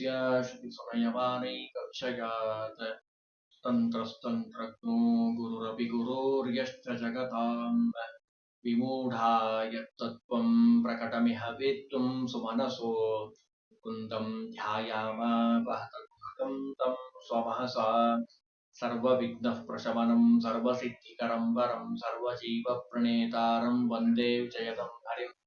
यस्य श्रुतिसमयवानै कक्षयात् तन्त्रस्तन्त्रज्ञो गुरुरपि गुरोर्यश्च जगताम्। विमूढा यत्तत्त्वम् प्रकटमिह वेत्तुम् सुमनसो। कुन्दम् ध्यायामापहतगुहकम् तम् स्वमहसा। सर्वविघ्नः प्रशमनम् सर्वसिद्धिकरम् वरम् सर्वजीवप्रणेतारम् वंदे जयतम् हरिम्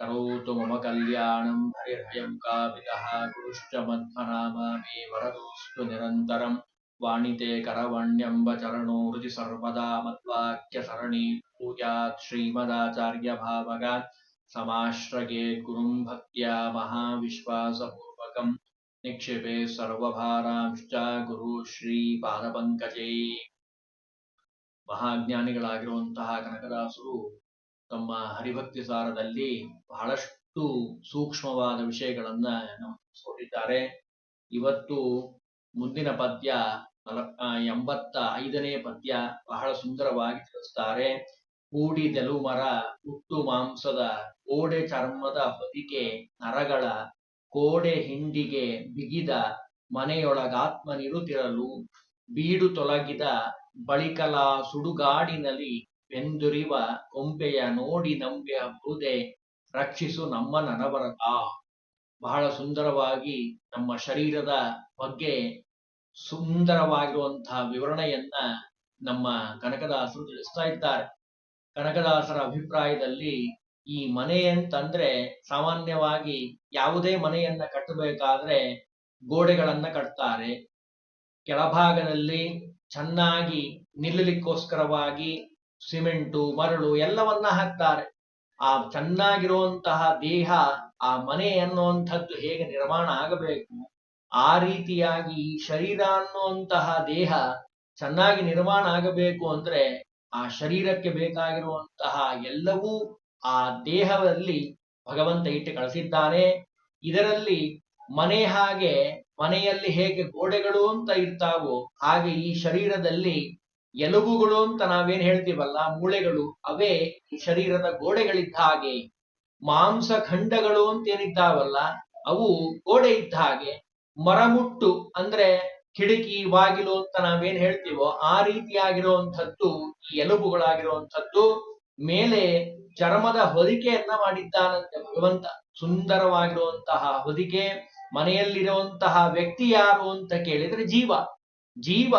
करोतु मम कल्याणं हरिर्भयं कापितः गुरुश्च मध्वनामा मे वरदोऽस्तु निरन्तरं वाणिते करवण्यम्ब चरणो हृदि सर्वदा मद्वाक्यसरणी भूयात् श्रीमदाचार्यभावगात् समाश्रयेत् गुरुं भक्त्या महाविश्वासपूर्वकम् निक्षेपे ಸರ್ವಭಾರಾಂಶ್ಚ ಗುರು ಶ್ರೀ ಪಾದಪಂಕಜೇ ಮಹಾಜ್ಞಾನಿಗಳಾಗಿರುವಂತಹ ಕನಕದಾಸರು ತಮ್ಮ ಹರಿಭಕ್ತಿ ಸಾರದಲ್ಲಿ ಬಹಳಷ್ಟು ಸೂಕ್ಷ್ಮವಾದ ವಿಷಯಗಳನ್ನ ನಮಗಿಸಿಕೊಟ್ಟಿದ್ದಾರೆ ಇವತ್ತು ಮುಂದಿನ ಪದ್ಯ ಎಂಬತ್ತ ಐದನೇ ಪದ್ಯ ಬಹಳ ಸುಂದರವಾಗಿ ತಿಳಿಸ್ತಾರೆ. ಕೂಡಿದೆಲು ಮರ ಹುಟ್ಟು ಮಾಂಸದ ಗೋಡೆ ಚರ್ಮದ ಹೊದಿಕೆ ನರಗಳ ಕೋಡೆ ಹಿಂಡಿಗೆ ಬಿಗಿದ ಮನೆಯೊಳಗಾತ್ಮನಿರುತಿರಲು ಬೀಡು ತೊಲಗಿದ ಬಳಿಕಲ ಸುಡುಗಾಡಿನಲ್ಲಿ ಬೆಂದುರಿವ ಕೊಂಬೆಯ ನೋಡಿ ನಂಬೆಯ ಬುದೆ ರಕ್ಷಿಸು ನಮ್ಮ ನನವರತ ಬಹಳ ಸುಂದರವಾಗಿ ನಮ್ಮ ಶರೀರದ ಬಗ್ಗೆ ಸುಂದರವಾಗಿರುವಂತಹ ವಿವರಣೆಯನ್ನ ನಮ್ಮ ಕನಕದಾಸರು ತಿಳಿಸ್ತಾ ಇದ್ದಾರೆ. ಕನಕದಾಸರ ಅಭಿಪ್ರಾಯದಲ್ಲಿ ಈ ಮನೆ ಅಂತಂದ್ರೆ ಸಾಮಾನ್ಯವಾಗಿ ಯಾವುದೇ ಮನೆಯನ್ನ ಕಟ್ಟಬೇಕಾದ್ರೆ ಗೋಡೆಗಳನ್ನ ಕಟ್ತಾರೆ. ಕೆಳಭಾಗದಲ್ಲಿ ಚೆನ್ನಾಗಿ ನಿಲ್ಲಲಿಕ್ಕೋಸ್ಕರವಾಗಿ ಸಿಮೆಂಟು, ಮರಳು ಎಲ್ಲವನ್ನ ಹಾಕ್ತಾರೆ. ಆ ಚೆನ್ನಾಗಿರುವಂತಹ ದೇಹ, ಆ ಮನೆ ಅನ್ನುವಂಥದ್ದು ಹೇಗೆ ನಿರ್ಮಾಣ ಆಗಬೇಕು, ಆ ರೀತಿಯಾಗಿ ಈ ಶರೀರ ಅನ್ನುವಂತಹ ದೇಹ ಚೆನ್ನಾಗಿ ನಿರ್ಮಾಣ ಆಗಬೇಕು ಅಂದ್ರೆ ಆ ಶರೀರಕ್ಕೆ ಬೇಕಾಗಿರುವಂತಹ ಎಲ್ಲವೂ ಆ ದೇಹದಲ್ಲಿ ಭಗವಂತ ಇಟ್ಟು ಕಳಿಸಿದ್ದಾನೆ. ಇದರಲ್ಲಿ ಮನೆ ಹಾಗೆ ಮನೆಯಲ್ಲಿ ಹೇಗೆ ಗೋಡೆಗಳು ಅಂತ ಇರ್ತಾವೋ ಹಾಗೆ ಈ ಶರೀರದಲ್ಲಿ ಎಲುಬುಗಳು ಅಂತ ನಾವೇನ್ ಹೇಳ್ತೀವಲ್ಲ, ಮೂಳೆಗಳು, ಅವೇ ಈ ಶರೀರದ ಗೋಡೆಗಳಿದ್ದ ಹಾಗೆ. ಮಾಂಸ ಖಂಡಗಳು ಅಂತ ಏನಿದ್ದಾವಲ್ಲ, ಅವು ಗೋಡೆ ಇದ್ದ ಹಾಗೆ. ಮರಮುಟ್ಟು ಅಂದ್ರೆ ಕಿಟಕಿ, ಬಾಗಿಲು ಅಂತ ನಾವೇನ್ ಹೇಳ್ತೀವೋ, ಆ ರೀತಿಯಾಗಿರುವಂಥದ್ದು, ಈ ಎಲುಬುಗಳಾಗಿರುವಂಥದ್ದು, ಮೇಲೆ ಚರ್ಮದ ಹೊದಿಕೆಯನ್ನ ಮಾಡಿದ್ದಾನಂತೆ ಭಗವಂತ. ಸುಂದರವಾಗಿರುವಂತಹ ಹೊದಿಕೆ, ಮನೆಯಲ್ಲಿರುವಂತಹ ವ್ಯಕ್ತಿ ಯಾರು ಅಂತ ಕೇಳಿದ್ರೆ ಜೀವ. ಜೀವ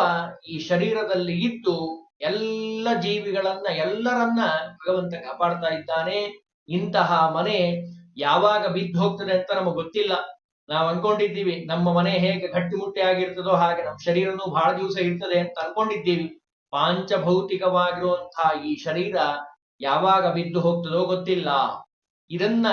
ಈ ಶರೀರದಲ್ಲಿ ಇದ್ದು ಎಲ್ಲ ಜೀವಿಗಳನ್ನ, ಎಲ್ಲರನ್ನ ಭಗವಂತ ಕಾಪಾಡ್ತಾ ಇದ್ದಾನೆ. ಇಂತಹ ಮನೆ ಯಾವಾಗ ಬಿದ್ದು ಹೋಗ್ತದೆ ಅಂತ ನಮಗೆ ಗೊತ್ತಿಲ್ಲ. ನಾವು ಅನ್ಕೊಂಡಿದ್ದೀವಿ, ನಮ್ಮ ಮನೆ ಹೇಗೆ ಗಟ್ಟಿಮುಟ್ಟಿ ಆಗಿರ್ತದೋ ಹಾಗೆ ನಮ್ಮ ಶರೀರನೂ ಬಹಳ ದಿವಸ ಇರ್ತದೆ ಅಂತ ಅನ್ಕೊಂಡಿದ್ದೀವಿ. ಪಾಂಚಭೌತಿಕವಾಗಿರುವಂತಹ ಈ ಶರೀರ ಯಾವಾಗ ಬಿದ್ದು ಹೋಗ್ತದೋ ಗೊತ್ತಿಲ್ಲ. ಇದನ್ನ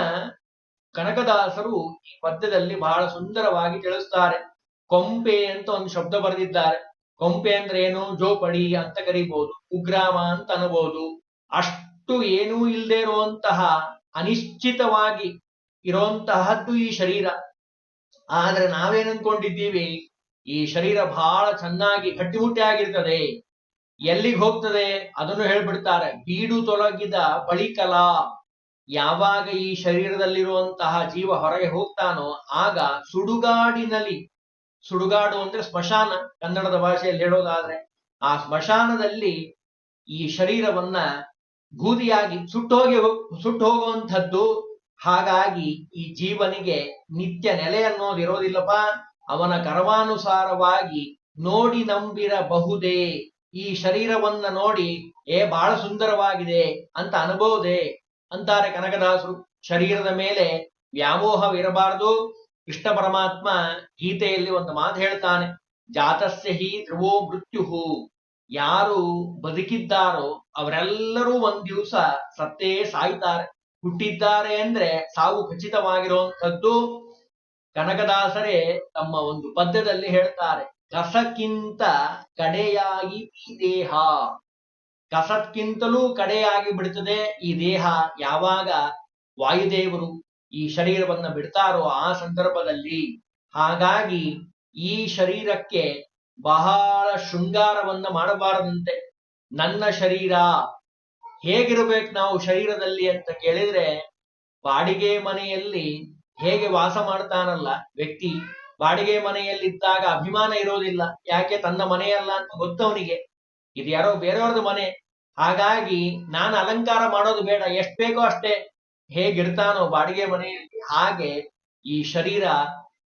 ಕನಕದಾಸರು ಈ ಪದ್ಯದಲ್ಲಿ ಬಹಳ ಸುಂದರವಾಗಿ ತಿಳಿಸ್ತಾರೆ. ಕೊಂಪೆ ಅಂತ ಒಂದು ಶಬ್ದ ಬರೆದಿದ್ದಾರೆ. ಕೊಂಪೆ ಅಂದ್ರೆ ಏನು? ಜೋಪಡಿ ಅಂತ ಕರಿಬಹುದು ಕುಗ್ರಾಮ ಅಂತ ಅನ್ಬಹುದು ಅಷ್ಟು ಏನೂ ಇಲ್ಲದೆ ಇರುವಂತಹ ಅನಿಶ್ಚಿತವಾಗಿ ಇರುವಂತಹದ್ದು ಈ ಶರೀರ. ಆದ್ರೆ ನಾವೇನ್ ಅನ್ಕೊಂಡಿದ್ದೀವಿ? ಈ ಶರೀರ ಬಹಳ ಚೆನ್ನಾಗಿ ಗಟ್ಟಿಮುಟ್ಟಿ ಆಗಿರ್ತದೆ. ಎಲ್ಲಿಗೆ ಹೋಗ್ತದೆ? ಅದನ್ನು ಹೇಳ್ಬಿಡ್ತಾರೆ. ಬೀಡು ತೊಲಗಿದ ಬಳಿಕಲ. ಯಾವಾಗ ಈ ಶರೀರದಲ್ಲಿರುವಂತಹ ಜೀವ ಹೊರಗೆ ಹೋಗ್ತಾನೋ ಆಗ ಸುಡುಗಾಡಿನಲ್ಲಿ ಸುಡುಗಾಡು ಅಂದ್ರೆ ಸ್ಮಶಾನ ಕನ್ನಡದ ಭಾಷೆಯಲ್ಲಿ ಹೇಳೋದಾದ್ರೆ, ಆ ಸ್ಮಶಾನದಲ್ಲಿ ಈ ಶರೀರವನ್ನ ಬೂದಿಯಾಗಿ ಸುಟ್ಟೋಗಿ ಸುಟ್ಟು ಹೋಗುವಂಥದ್ದು ಹಾಗಾಗಿ ಈ ಜೀವನಿಗೆ ನಿತ್ಯ ನೆಲೆ ಅನ್ನೋದು ಇರೋದಿಲ್ಲಪ್ಪ. ಅವನ ಕರ್ಮಾನುಸಾರವಾಗಿ ನೋಡಿ ನಂಬಿರಬಹುದೇ. ಈ ಶರೀರವನ್ನ ನೋಡಿ, ಏ ಬಹಳ ಸುಂದರವಾಗಿದೆ ಅಂತ ಅನ್ಬೋದೆ ಅಂತಾರೆ ಕನಕದಾಸರು. ಶರೀರದ ಮೇಲೆ ವ್ಯಾಮೋಹವಿರಬಾರದು. ಕೃಷ್ಣ ಪರಮಾತ್ಮ ಗೀತೆಯಲ್ಲಿ ಒಂದು ಮಾತು ಹೇಳ್ತಾನೆ, ಜಾತಸ್ಯ ಹಿ ಧ್ರುವೋ ಮೃತ್ಯು ಯಾರು ಬದುಕಿದ್ದಾರೋ ಅವರೆಲ್ಲರೂ ಒಂದ್ ದಿವಸ ಸತ್ತೇ ಸಾಯ್ತಾರೆ. ಹುಟ್ಟಿದ್ದಾರೆ ಅಂದ್ರೆ ಸಾವು ಖಚಿತವಾಗಿರುವಂಥದ್ದು. ಕನಕದಾಸರೇ ತಮ್ಮ ಒಂದು ಪದ್ಯದಲ್ಲಿ ಹೇಳ್ತಾರೆ, ಕಸಕ್ಕಿಂತ ಕಡೆಯಾಗಿ ಈ ದೇಹ ಕಸಕ್ಕಿಂತಲೂ ಕಡೆಯಾಗಿ ಬಿಡುತ್ತದೆ ಈ ದೇಹ ಯಾವಾಗ? ವಾಯುದೇವರು. ಈ ಶರೀರವನ್ನು ಬಿಡ್ತಾರೋ ಆ ಸಂದರ್ಭದಲ್ಲಿ ಹಾಗಾಗಿ ಈ ಶರೀರಕ್ಕೆ ಬಹಳ ಶೃಂಗಾರವನ್ನ ಮಾಡಬಾರದಂತೆ. ನನ್ನ ಶರೀರ ಹೇಗಿರ್ಬೇಕು ನಾವು ಶರೀರದಲ್ಲಿ ಅಂತ ಕೇಳಿದ್ರೆ ಬಾಡಿಗೆ ಮನೆಯಲ್ಲಿ ಹೇಗೆ ವಾಸ ಮಾಡ್ತಾನಲ್ಲ ವ್ಯಕ್ತಿ, ಬಾಡಿಗೆ ಮನೆಯಲ್ಲಿದ್ದಾಗ ಅಭಿಮಾನ ಇರೋದಿಲ್ಲ. ಯಾಕೆ ತನ್ನ ಮನೆಯಲ್ಲ ಅಂತ ಗೊತ್ತವನಿಗೆ. ಇದು ಯಾರೋ ಬೇರೆಯವ್ರದ್ದು ಮನೆ. ಹಾಗಾಗಿ ನಾನು ಅಲಂಕಾರ ಮಾಡೋದು ಬೇಡ. ಎಷ್ಟು ಬೇಕೋ ಅಷ್ಟೇ. ಹೇಗಿರ್ತಾನೋ ಬಾಡಿಗೆ ಮನೆಯಲ್ಲಿ ಹಾಗೆ ಈ ಶರೀರ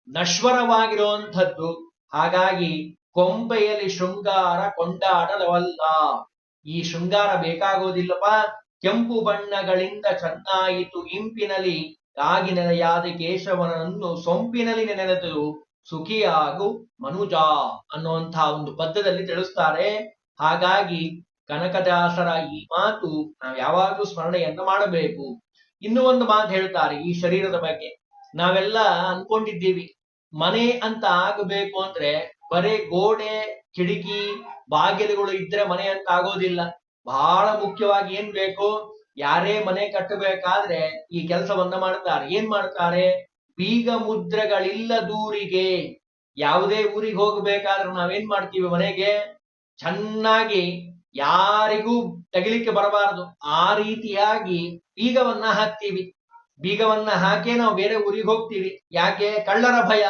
ನಶ್ವರವಾಗಿರುವಂಥದ್ದು. ಹಾಗಾಗಿ ಕೊಂಬೆಯಲ್ಲಿ ಶೃಂಗಾರ ಕೊಂಡಾಡಲವಲ್ಲ. ಈ ಶೃಂಗಾರ ಬೇಕಾಗೋದಿಲ್ಲಪ್ಪ. ಕೆಂಪು ಬಣ್ಣಗಳಿಂದ ಚೆನ್ನಾಯಿತು ಇಂಪಿನಲ್ಲಿ. ಆಗಿ ನೆನೆಯಾದ ಕೇಶವನನ್ನು ಸೊಂಪಿನಲ್ಲಿ ನೆನೆದು ಸುಖಿಯಾಗು ಮನುಜ ಅನ್ನುವಂತಹ ಒಂದು ಪದ್ಯದಲ್ಲಿ ತಿಳಿಸ್ತಾರೆ. ಹಾಗಾಗಿ ಕನಕದಾಸರ ಈ ಮಾತು ನಾವು ಯಾವಾಗಲೂ ಸ್ಮರಣೆಯನ್ನು ಮಾಡಬೇಕು. ಇನ್ನೂ ಒಂದು ಮಾತು ಹೇಳ್ತಾರೆ ಈ ಶರೀರದ ಬಗ್ಗೆ. ನಾವೆಲ್ಲ ಅನ್ಕೊಂಡಿದ್ದೀವಿ, ಮನೆ ಅಂತ ಆಗಬೇಕು ಅಂದ್ರೆ ಬರೇ ಗೋಡೆ, ಕಿಟಕಿ, ಬಾಗಿಲುಗಳು ಇದ್ರೆ ಮನೆ ಅಂತ ಆಗೋದಿಲ್ಲ. ಬಹಳ ಮುಖ್ಯವಾಗಿ ಏನ್ ಬೇಕು? ಯಾರೇ ಮನೆ ಕಟ್ಟಬೇಕಾದ್ರೆ ಈ ಕೆಲಸವನ್ನ ಮಾಡ್ತಾರೆ. ಏನ್ ಮಾಡ್ತಾರೆ? ಬೀಗ ಮುದ್ರೆಗಳಿಲ್ಲ ದೂರಿಗೆ. ಯಾವುದೇ ಊರಿಗೆ ಹೋಗಬೇಕಾದ್ರೆ ನಾವೇನ್ ಮಾಡ್ತೀವಿ ಮನೆಗೆ? ಚೆನ್ನಾಗಿ ಯಾರಿಗೂ ತೆಗಿಲಿಕ್ಕೆ ಬರಬಾರದು. ಆ ರೀತಿಯಾಗಿ ಬೀಗವನ್ನ ಹಾಕ್ತೀವಿ. ಬೀಗವನ್ನ ಹಾಕೇ ನಾವು ಬೇರೆ ಊರಿಗೆ ಹೋಗ್ತೀವಿ. ಯಾಕೆ? ಕಳ್ಳರ ಭಯ.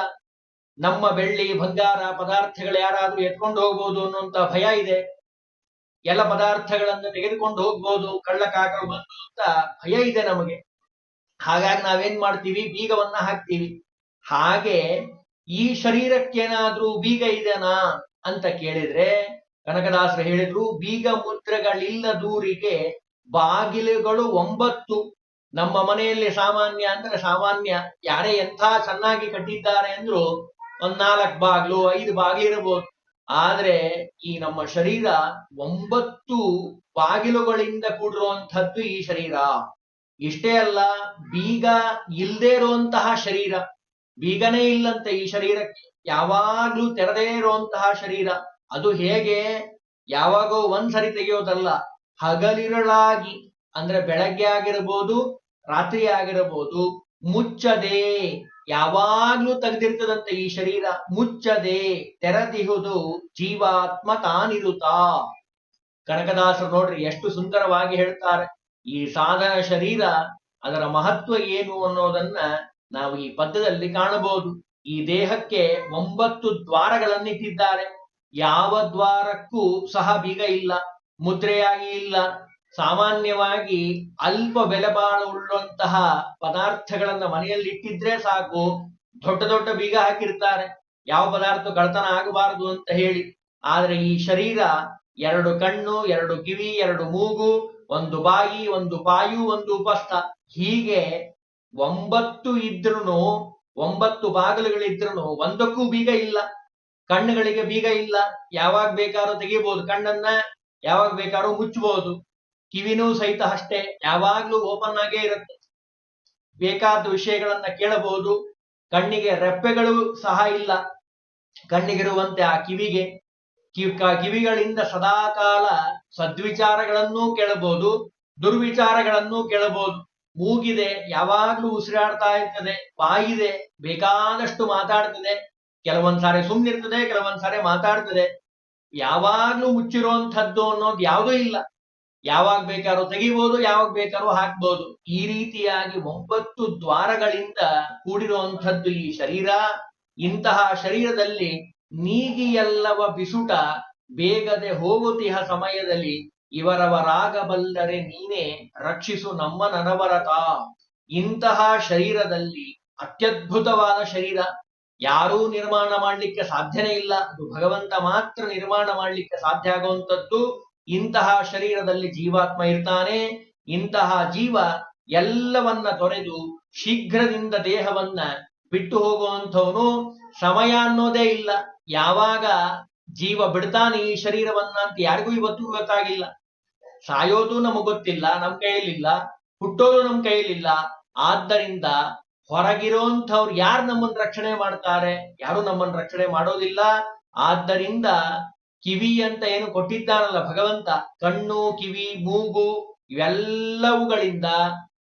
ನಮ್ಮ ಬೆಳ್ಳಿ ಬಂಗಾರ ಪದಾರ್ಥಗಳು ಯಾರಾದ್ರೂ ಎತ್ಕೊಂಡು ಹೋಗ್ಬೋದು ಅನ್ನುವಂತ ಭಯ ಇದೆ. ಎಲ್ಲ ಪದಾರ್ಥಗಳನ್ನು ತೆಗೆದುಕೊಂಡು ಹೋಗ್ಬೋದು ಕಳ್ಳ ಕಾಕರು ಬಂದು ಅಂತ ಭಯ ಇದೆ ನಮಗೆ. ಹಾಗಾಗಿ ನಾವೇನ್ ಮಾಡ್ತೀವಿ? ಬೀಗವನ್ನ ಹಾಕ್ತೀವಿ. ಹಾಗೆ ಈ ಶರೀರಕ್ಕೇನಾದ್ರೂ ಬೀಗ ಇದೆನಾ ಅಂತ ಕೇಳಿದ್ರೆ ಕನಕದಾಸರು ಹೇಳಿದ್ರು, ಬೀಗ ಮುದ್ರೆಗಳಿಲ್ಲದೂರಿಗೆ ಬಾಗಿಲುಗಳು ಒಂಬತ್ತು. ನಮ್ಮ ಮನೆಯಲ್ಲಿ ಸಾಮಾನ್ಯ ಅಂದ್ರೆ ಸಾಮಾನ್ಯ, ಯಾರೇ ಎಂಥ ಚೆನ್ನಾಗಿ ಕಟ್ಟಿದ್ದಾರೆ ಅಂದ್ರು ಒಂದ್ ನಾಲ್ಕು ಬಾಗಿಲು, ಐದು ಬಾಗಿಲು ಇರಬಹುದು ಆದ್ರೆ ಈ ನಮ್ಮ ಶರೀರ ಒಂಬತ್ತು ಬಾಗಿಲುಗಳಿಂದ ಕೂಡಿರುವಂತಹದ್ದು ಈ ಶರೀರ. ಇಷ್ಟೇ ಅಲ್ಲ, ಬೀಗ ಇಲ್ಲದೇ ಇರುವಂತಹ ಶರೀರ. ಬೀಗನೇ ಇಲ್ಲಂತೆ ಈ ಶರೀರಕ್ಕೆ. ಯಾವಾಗ್ಲೂ ತೆರೆದೇ ಇರುವಂತಹ ಶರೀರ. ಅದು ಹೇಗೆ? ಯಾವಾಗೋ ಒಂದ್ಸರಿ ತೆಗೆಯೋದಲ್ಲ, ಹಗಲಿರಳಾಗಿ, ಅಂದ್ರೆ ಬೆಳಗ್ಗೆ ಆಗಿರಬಹುದು ರಾತ್ರಿ ಆಗಿರಬಹುದು ಮುಚ್ಚದೆ. ಯಾವಾಗ್ಲೂ ತೆಗೆದಿರ್ತದಂತೆ ಈ ಶರೀರ, ಮುಚ್ಚದೆ. ತೆರೆದಿಹುದು ಜೀವಾತ್ಮ ತಾನಿರುತ. ಕನಕದಾಸರು ನೋಡ್ರಿ, ಎಷ್ಟು ಸುಂದರವಾಗಿ ಹೇಳ್ತಾರೆ. ಈ ಸಾಧನ ಶರೀರ, ಅದರ ಮಹತ್ವ ಏನು ಅನ್ನೋದನ್ನ ನಾವು ಈ ಪದ್ಯದಲ್ಲಿ ಕಾಣಬಹುದು. ಈ ದೇಹಕ್ಕೆ ಒಂಬತ್ತು ದ್ವಾರಗಳನ್ನಿಟ್ಟಿದ್ದಾರೆ. ಯಾವ ದ್ವಾರಕ್ಕೂ ಸಹ ಬೀಗ ಇಲ್ಲ, ಮುದ್ರೆಯಾಗಿ ಇಲ್ಲ. ಸಾಮಾನ್ಯವಾಗಿ ಅಲ್ಪ ಬೆಲೆ ಉಳ್ಳುವಂತಹ ಪದಾರ್ಥಗಳನ್ನ ಮನೆಯಲ್ಲಿ ಇಟ್ಟಿದ್ರೆ ಸಾಕು. ದೊಡ್ಡ ದೊಡ್ಡ ಬೀಗ ಹಾಕಿರ್ತಾರೆ. ಯಾವ ಪದಾರ್ಥ ಕಳ್ತನ ಆಗಬಾರದು ಅಂತ ಹೇಳಿ. ಆದ್ರೆ ಈ ಶರೀರ ಎರಡು ಕಣ್ಣು, ಎರಡು ಕಿವಿ, ಎರಡು ಮೂಗು, ಒಂದು ಬಾಯಿ, ಒಂದು ಪಾಯು, ಒಂದು ಉಪಸ್ಥ. ಹೀಗೆ ಒಂಬತ್ತು ಇದ್ರೂ ಒಂಬತ್ತು ಬಾಗಿಲುಗಳಿದ್ರು ಒಂದಕ್ಕೂ ಬೀಗ ಇಲ್ಲ. ಕಣ್ಣುಗಳಿಗೆ ಬೀಗ ಇಲ್ಲ. ಯಾವಾಗ ಬೇಕಾದ್ರೂ ತೆಗಿಬಹುದು ಕಣ್ಣನ್ನ ಯಾವಾಗ ಬೇಕಾದ್ರೂ ಮುಚ್ಚಬಹುದು. ಕಿವಿನೂ ಸಹಿತ ಅಷ್ಟೇ. ಯಾವಾಗ್ಲೂ ಓಪನ್ ಆಗೇ ಇರುತ್ತೆ. ಬೇಕಾದ ವಿಷಯಗಳನ್ನ ಕೇಳಬಹುದು. ಕಣ್ಣಿಗೆ ರೆಪ್ಪೆಗಳು ಸಹ ಇಲ್ಲ. ಕಣ್ಣಿಗಿರುವಂತೆ ಆ ಕಿವಿಗೆ. ಕಿವಿಗಳಿಂದ ಸದಾಕಾಲ ಸದ್ವಿಚಾರಗಳನ್ನೂ ಕೇಳಬಹುದು. ದುರ್ವಿಚಾರಗಳನ್ನೂ ಕೇಳಬಹುದು. ಮೂಗಿದೆ. ಯಾವಾಗ್ಲೂ ಉಸಿರಾಡ್ತಾ ಇರ್ತದೆ. ಬಾಯಿದೆ. ಬೇಕಾದಷ್ಟು ಮಾತಾಡ್ತದೆ. ಕೆಲವೊಂದ್ ಸಾರಿ ಸುಮ್ನಿರ್ತದೆ, ಕೆಲವೊಂದ್ ಸಾರಿ ಮಾತಾಡ್ತದೆ. ಯಾವಾಗ್ಲೂ ಮುಚ್ಚಿರುವಂಥದ್ದು ಅನ್ನೋದು ಯಾವುದೂ ಇಲ್ಲ. ಯಾವಾಗ ಬೇಕಾದ್ರೂ ತೆಗಿಬಹುದು ಯಾವಾಗ ಬೇಕಾದ್ರೂ ಹಾಕ್ಬಹುದು ಈ ರೀತಿಯಾಗಿ ಒಂಬತ್ತು ದ್ವಾರಗಳಿಂದ ಕೂಡಿರುವಂಥದ್ದು ಈ ಶರೀರ. ಇಂತಹ ಶರೀರದಲ್ಲಿ ನೀಗಿಯಲ್ಲವ ಬಿಸುಟ, ಬೇಗದೆ ಹೋಗುತ್ತಿಹ ಸಮಯದಲ್ಲಿ ಇವರವರಾಗಬಲ್ಲರೆ ನೀನೇ ರಕ್ಷಿಸು ನಮ್ಮ ನನವರತ. ಇಂತಹ ಶರೀರದಲ್ಲಿ ಅತ್ಯದ್ಭುತವಾದ ಶರೀರ. ಯಾರೂ ನಿರ್ಮಾಣ ಮಾಡಲಿಕ್ಕೆ ಸಾಧ್ಯನೇ ಇಲ್ಲ. ಅದು ಭಗವಂತ ಮಾತ್ರ ನಿರ್ಮಾಣ ಮಾಡಲಿಕ್ಕೆ ಸಾಧ್ಯ ಆಗುವಂಥದ್ದು. ಇಂತಹ ಶರೀರದಲ್ಲಿ ಜೀವಾತ್ಮ ಇರ್ತಾನೆ. ಇಂತಹ ಜೀವ ಎಲ್ಲವನ್ನ ತೊರೆದು ಶೀಘ್ರದಿಂದ ದೇಹವನ್ನ ಬಿಟ್ಟು ಹೋಗುವಂಥವನು ಸಮಯ ಅನ್ನೋದೇ ಇಲ್ಲ. ಯಾವಾಗ ಜೀವ ಬಿಡ್ತಾನೆ ಈ ಶರೀರವನ್ನ ಅಂತ ಯಾರಿಗೂ ಇವತ್ತು ಗೊತ್ತಾಗಿಲ್ಲ. ಸಾಯೋದು ನಮಗ್ ಗೊತ್ತಿಲ್ಲ, ನಮ್ ಕೈಯಲ್ಲಿಲ್ಲ, ಹುಟ್ಟೋದು ನಮ್ ಕೈಯಲ್ಲಿಲ್ಲ. ಆದ್ದರಿಂದ ಹೊರಗಿರೋಂಥವ್ರು ಯಾರು ನಮ್ಮನ್ನು ರಕ್ಷಣೆ ಮಾಡ್ತಾರೆ? ಯಾರು ನಮ್ಮನ್ನು ರಕ್ಷಣೆ ಮಾಡೋದಿಲ್ಲ? ಆದ್ದರಿಂದ ಕಿವಿ ಅಂತ ಏನು ಕೊಟ್ಟಿದ್ದಾನಲ್ಲ ಭಗವಂತ, ಕಣ್ಣು, ಕಿವಿ, ಮೂಗು, ಇವೆಲ್ಲವುಗಳಿಂದ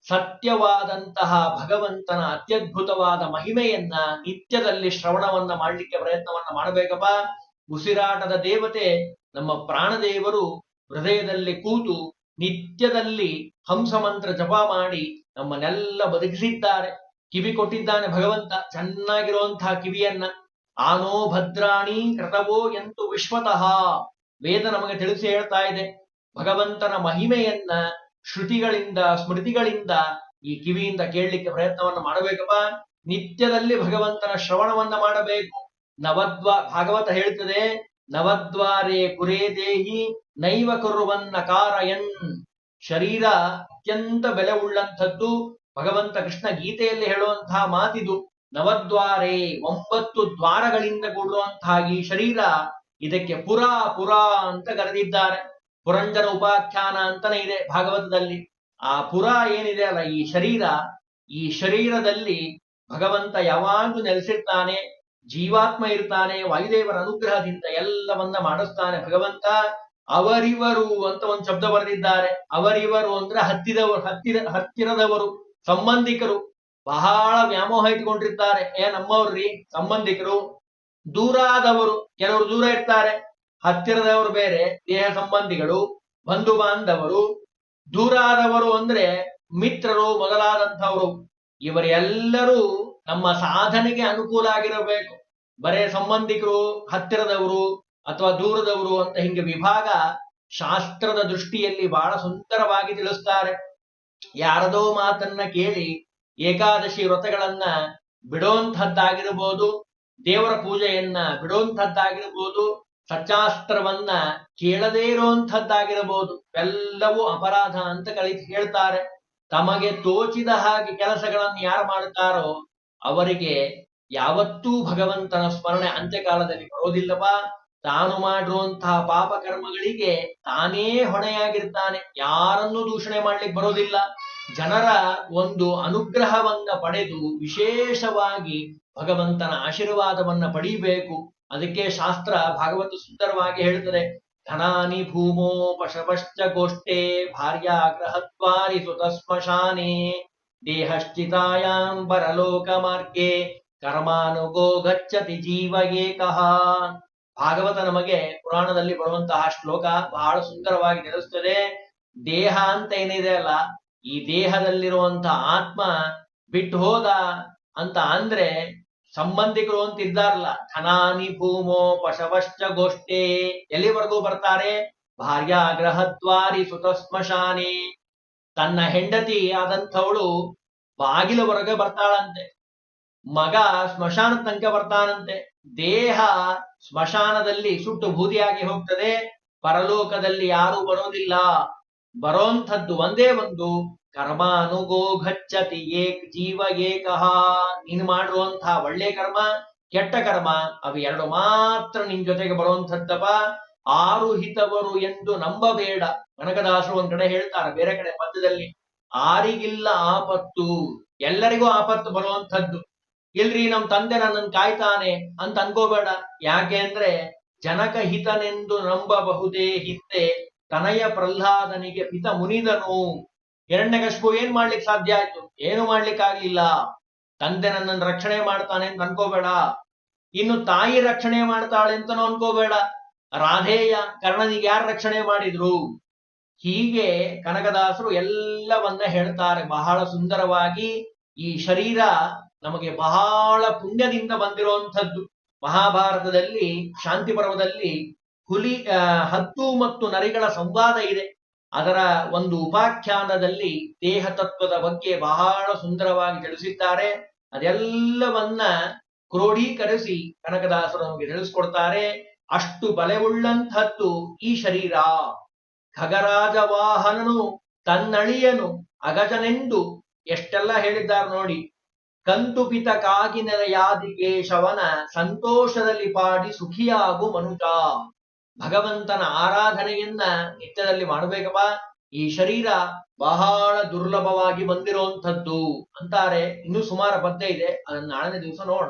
ಸತ್ಯವಾದಂತಹ ಭಗವಂತನ ಅತ್ಯದ್ಭುತವಾದ ಮಹಿಮೆಯನ್ನ ನಿತ್ಯದಲ್ಲಿ ಶ್ರವಣವನ್ನ ಮಾಡ್ಲಿಕ್ಕೆ ಪ್ರಯತ್ನವನ್ನ ಮಾಡಬೇಕಪ್ಪ. ಉಸಿರಾಟದ ದೇವತೆ ನಮ್ಮ ಪ್ರಾಣದೇವರು ಹೃದಯದಲ್ಲಿ ಕೂತು ನಿತ್ಯದಲ್ಲಿ ಹಂಸ ಮಂತ್ರ ಜಪ ಮಾಡಿ ನಮ್ಮನ್ನೆಲ್ಲ ಬದುಕಿಸಿದ್ದಾರೆ. ಕಿವಿ ಕೊಟ್ಟಿದ್ದಾನೆ ಭಗವಂತ ಚೆನ್ನಾಗಿರುವಂತಹ ಕಿವಿಯನ್ನ. ಆನೋ ಭದ್ರಾಣಿ ಕೃತವೋ ಎಂತು ವಿಶ್ವತಃ. ವೇದ ನಮಗೆ ತಿಳಿಸಿ ಹೇಳ್ತಾ ಇದೆ, ಭಗವಂತನ ಮಹಿಮೆಯನ್ನ, ಶ್ರುತಿಗಳಿಂದ, ಸ್ಮೃತಿಗಳಿಂದ ಈ ಕಿವಿಯಿಂದ ಕೇಳಲಿಕ್ಕೆ ಪ್ರಯತ್ನವನ್ನ ಮಾಡಬೇಕಪ್ಪ. ನಿತ್ಯದಲ್ಲಿ ಭಗವಂತನ ಶ್ರವಣವನ್ನ ಮಾಡಬೇಕು. ನವದ್ವ ಭಾಗವತ ಹೇಳ್ತದೆ, ನವದ್ವಾರೇ ಕುರೇ ದೇಹಿ ನೈವ ಕುರುವನ್ನ ಕಾರಯನ್. ಶರೀರ ಅತ್ಯಂತ ಬೆಲೆ ಉಳ್ಳಂಥದ್ದು ಭಗವಂತ ಕೃಷ್ಣ ಗೀತೆಯಲ್ಲಿ ಹೇಳುವಂತಹ ಮಾತಿದು, ನವದ್ವಾರೆ ಒಂಬತ್ತು ದ್ವಾರಗಳಿಂದ ಕೂಡುವಂತಹ ಈ ಶರೀರ ಇದಕ್ಕೆ ಪುರ ಪುರ ಅಂತ ಕರೆದಿದ್ದಾರೆ. ಪುರಂಜನ ಉಪಾಖ್ಯಾನ ಅಂತಾನೆ ಇದೆ ಭಾಗವತದಲ್ಲಿ. ಆ ಪುರ ಏನಿದೆ ಅಲ್ಲ, ಈ ಶರೀರ, ಈ ಶರೀರದಲ್ಲಿ ಭಗವಂತ ಯಾವಾಗಲೂ ನೆಲೆಸಿರ್ತಾನೆ, ಜೀವಾತ್ಮ ಇರ್ತಾನೆ, ವಾಯುದೇವರ ಅನುಗ್ರಹದಿಂದ ಎಲ್ಲವನ್ನ ಮಾಡಿಸ್ತಾನೆ ಭಗವಂತ. ಅವರಿವರು ಅಂತ ಒಂದು ಶಬ್ದ ಬರೆದಿದ್ದಾರೆ. ಅವರಿವರು ಅಂದ್ರೆ ಹತ್ತಿದವರು ಹತ್ತಿರ, ಹತ್ತಿರದವರು. ಸಂಬಂಧಿಕರು ಬಹಳ ವ್ಯಾಮೋಹ ಇಟ್ಕೊಂಡಿರ್ತಾರೆ. ಏ ನಮ್ಮವ್ರಿ ಸಂಬಂಧಿಕರು, ದೂರ ಆದವರು, ಕೆಲವರು ದೂರ ಇರ್ತಾರೆ. ಹತ್ತಿರದವರು ಬೇರೆ ದೇಹ ಸಂಬಂಧಿಗಳು, ಬಂಧು ಬಾಂಧವರು, ದೂರ ಆದವರು ಅಂದ್ರೆ ಮಿತ್ರರು ಮೊದಲಾದಂಥವರು. ಇವರೆಲ್ಲರೂ ನಮ್ಮ ಸಾಧನೆಗೆ ಅನುಕೂಲ ಆಗಿರಬೇಕು. ಬರೇ ಸಂಬಂಧಿಕರು, ಹತ್ತಿರದವರು ಅಥವಾ ದೂರದವರು ಅಂತ ಹಿಂಗೆ ವಿಭಾಗ ಶಾಸ್ತ್ರದ ದೃಷ್ಟಿಯಲ್ಲಿ ಬಹಳ ಸುಂದರವಾಗಿ ತಿಳಿಸ್ತಾರೆ. ಯಾರದೋ ಮಾತನ್ನ ಕೇಳಿ ಏಕಾದಶಿ ವ್ರತಗಳನ್ನ ಬಿಡೋಂಥದ್ದಾಗಿರ್ಬೋದು, ದೇವರ ಪೂಜೆಯನ್ನ ಬಿಡೋಂಥದ್ದಾಗಿರ್ಬೋದು, ಸಚ್ಚಾಸ್ತ್ರವನ್ನ ಕೇಳದೇ ಇರೋಂಥದ್ದಾಗಿರ್ಬೋದು ಎಲ್ಲವೂ ಅಪರಾಧ ಅಂತ ಕಳಿ ಹೇಳ್ತಾರೆ. ತಮಗೆ ತೋಚಿದ ಹಾಗೆ ಕೆಲಸಗಳನ್ನು ಯಾರು ಮಾಡುತ್ತಾರೋ ಅವರಿಗೆ ಯಾವತ್ತೂ ಭಗವಂತನ ಸ್ಮರಣೆ ಅಂತ್ಯಕಾಲದಲ್ಲಿ ಬರೋದಿಲ್ಲವಾ? ತಾನು ಮಾಡಿರುವಂತಹ ಪಾಪ ಕರ್ಮಗಳಿಗೆ ತಾನೇ ಹೊಣೆಯಾಗಿರ್ತಾನೆ. ಯಾರನ್ನೂ ದೂಷಣೆ ಮಾಡ್ಲಿಕ್ಕೆ ಬರೋದಿಲ್ಲ. ಜನರ ಒಂದು ಅನುಗ್ರಹವನ್ನ ಪಡೆದು ವಿಶೇಷವಾಗಿ ಭಗವಂತನ ಆಶೀರ್ವಾದವನ್ನ ಪಡೀಬೇಕು. ಅದಕ್ಕೆ ಶಾಸ್ತ್ರ ಭಾಗವತ ಸುಂದರವಾಗಿ ಹೇಳ್ತದೆ, ಧನಾನಿ ಭೂಮೋ ಪಶಪಶ್ಚ ಗೋಷ್ಠೆ ಭಾರ್ಯಾಗ್ರಹತ್ವಾರಿ ಸುತ ಸ್ಮಶಾನೆ ದೇಹಶ್ಚಿತಾಯಾಂ ಪರಲೋಕ ಮಾರ್ಗೆ ಕರ್ಮಾನುಗೋ ಗಚ್ಚತಿ ಜೀವ ಏಕಃ. ಭಾಗವತ ನಮಗೆ ಪುರಾಣದಲ್ಲಿ ಬರುವಂತಹ ಶ್ಲೋಕ ಬಹಳ ಸುಂದರವಾಗಿ ತಿಳಿಸ್ತದೆ ದೇಹ ಅಂತ ಏನಿದೆ ಅಲ್ಲ, ಈ ದೇಹದಲ್ಲಿರುವಂತಹ ಆತ್ಮ ಬಿಟ್ಟು ಹೋದ ಅಂತ ಅಂದ್ರೆ ಸಂಬಂಧಿಕರು ಅಂತ ಇದ್ದಾರಲ್ಲ, ಧನಾನಿ ಭೂಮೋ ಪಶವಶ್ಚ ಗೋಷ್ಠೆ. ಎಲ್ಲಿವರೆಗೂ ಬರ್ತಾರೆ? ಭಾರ್ಯಾಗ್ರಹದ್ವಾರಿ ಸುತ ಸ್ಮಶಾನೆ. ತನ್ನ ಹೆಂಡತಿ ಆದಂಥವಳು ಬಾಗಿಲವರೆಗೆ ಬರ್ತಾಳಂತೆ. ಮಗ ಸ್ಮಶಾನ ತನಕ ಬರ್ತಾನಂತೆ. ದೇಹ ಸ್ಮಶಾನದಲ್ಲಿ ಸುಟ್ಟು ಬೂದಿಯಾಗಿ ಹೋಗ್ತದೆ. ಪರಲೋಕದಲ್ಲಿ ಯಾರು ಬರೋದಿಲ್ಲ. ಬರೋಂಥದ್ದು ಒಂದೇ ಒಂದು ಕರ್ಮಾನುಗೋ ಗಚ್ಚತಿ ಏಕ್ ಜೀವ ಏಕಃ. ನೀನು ಮಾಡಿರುವಂತಹ ಒಳ್ಳೆ ಕರ್ಮ, ಕೆಟ್ಟ ಕರ್ಮ, ಅವು ಎರಡು ಮಾತ್ರ ನಿನ್ ಜೊತೆಗೆ ಬರುವಂಥದ್ದಪ್ಪ ಆರು ಹಿತವರು ಎಂದು ನಂಬಬೇಡ. ಕನಕದಾಸರು ಒಂದ್ ಕಡೆ ಹೇಳ್ತಾರೆ, ಬೇರೆ ಕಡೆ ಮಧ್ಯದಲ್ಲಿ, ಆರಿಗಿಲ್ಲ ಆಪತ್ತು, ಎಲ್ಲರಿಗೂ ಆಪತ್ತು ಬರುವಂಥದ್ದು. ಇಲ್ರಿ ನಮ್ ತಂದೆ ನನ್ನನ್ನು ಕಾಯ್ತಾನೆ ಅಂತ ಅನ್ಕೋಬೇಡ. ಯಾಕೆ ಅಂದ್ರೆ ಜನಕ ಹಿತನೆಂದು ನಂಬಬಹುದೇ ಹಿಂದೆ ತನಯ ಪ್ರಹ್ಲಾದನಿಗೆ ಪಿತ ಮುನಿದನು. ಹಿರಣ್ಯಕಶಿಪು ಏನ್ ಮಾಡ್ಲಿಕ್ಕೆ ಸಾಧ್ಯ ಆಯ್ತು? ಏನು ಮಾಡ್ಲಿಕ್ಕೆ ಆಗ್ಲಿಲ್ಲ? ತಂದೆ ನನ್ನನ್ನು ರಕ್ಷಣೆ ಮಾಡ್ತಾನೆ ಅಂತ ಅನ್ಕೋಬೇಡ. ಇನ್ನು ತಾಯಿ ರಕ್ಷಣೆ ಮಾಡ್ತಾಳೆ ಅಂತನೂ ಅನ್ಕೋಬೇಡ. ರಾಧೇಯ ಕರ್ಣನಿಗೆ ಯಾರು ರಕ್ಷಣೆ ಮಾಡಿದ್ರು? ಹೀಗೆ ಕನಕದಾಸರು ಎಲ್ಲವನ್ನ ಹೇಳ್ತಾರೆ. ಬಹಳ ಸುಂದರವಾಗಿ ಈ ಶರೀರ ನಮಗೆ ಬಹಳ ಪುಣ್ಯದಿಂದ ಬಂದಿರುವಂಥದ್ದು. ಮಹಾಭಾರತದಲ್ಲಿ, ಶಾಂತಿ ಪರ್ವದಲ್ಲಿ ಹುಲಿ ಹತ್ತು ಮತ್ತು ನರಿಗಳ ಸಂವಾದ ಇದೆ. ಅದರ ಒಂದು ಉಪಾಖ್ಯಾನದಲ್ಲಿ ದೇಹ ತತ್ವದ ಬಗ್ಗೆ ಬಹಳ ಸುಂದರವಾಗಿ ತಿಳಿಸಿದ್ದಾರೆ. ಅದೆಲ್ಲವನ್ನ ಕ್ರೋಢೀಕರಿಸಿ ಕನಕದಾಸರು ನಮಗೆ ತಿಳಿಸ್ಕೊಡ್ತಾರೆ. ಅಷ್ಟು ಬಲೆವುಳ್ಳಂಥದ್ದು ಈ ಶರೀರ. ಖಗರಾಜ ವಾಹನನು ತನ್ನಳಿಯನು, ಅಗಜನೆಂದು ಎಷ್ಟೆಲ್ಲ ಹೇಳಿದ್ದಾರೆ ನೋಡಿ. ಕಂತುಪಿತ ಕಾಗಿನರ ಯಾದಿ ಕೇಶವನ ಸಂತೋಷದಲ್ಲಿ ಪಾಡಿ ಸುಖಿಯಾಗು ಮನುಜ. ಭಗವಂತನ ಆರಾಧನೆಯನ್ನ ನಿತ್ಯದಲ್ಲಿ ಮಾಡಬೇಕಪ್ಪ. ಈ ಶರೀರ ಬಹಳ ದುರ್ಲಭವಾಗಿ ಬಂದಿರುವಂಥದ್ದು ಅಂತಾರೆ. ಇನ್ನೂ ಸುಮಾರು ಪದ್ಯ ಇದೆ. ಅದನ್ನ ನಾಳನೇ ದಿವಸ ನೋಡೋಣ.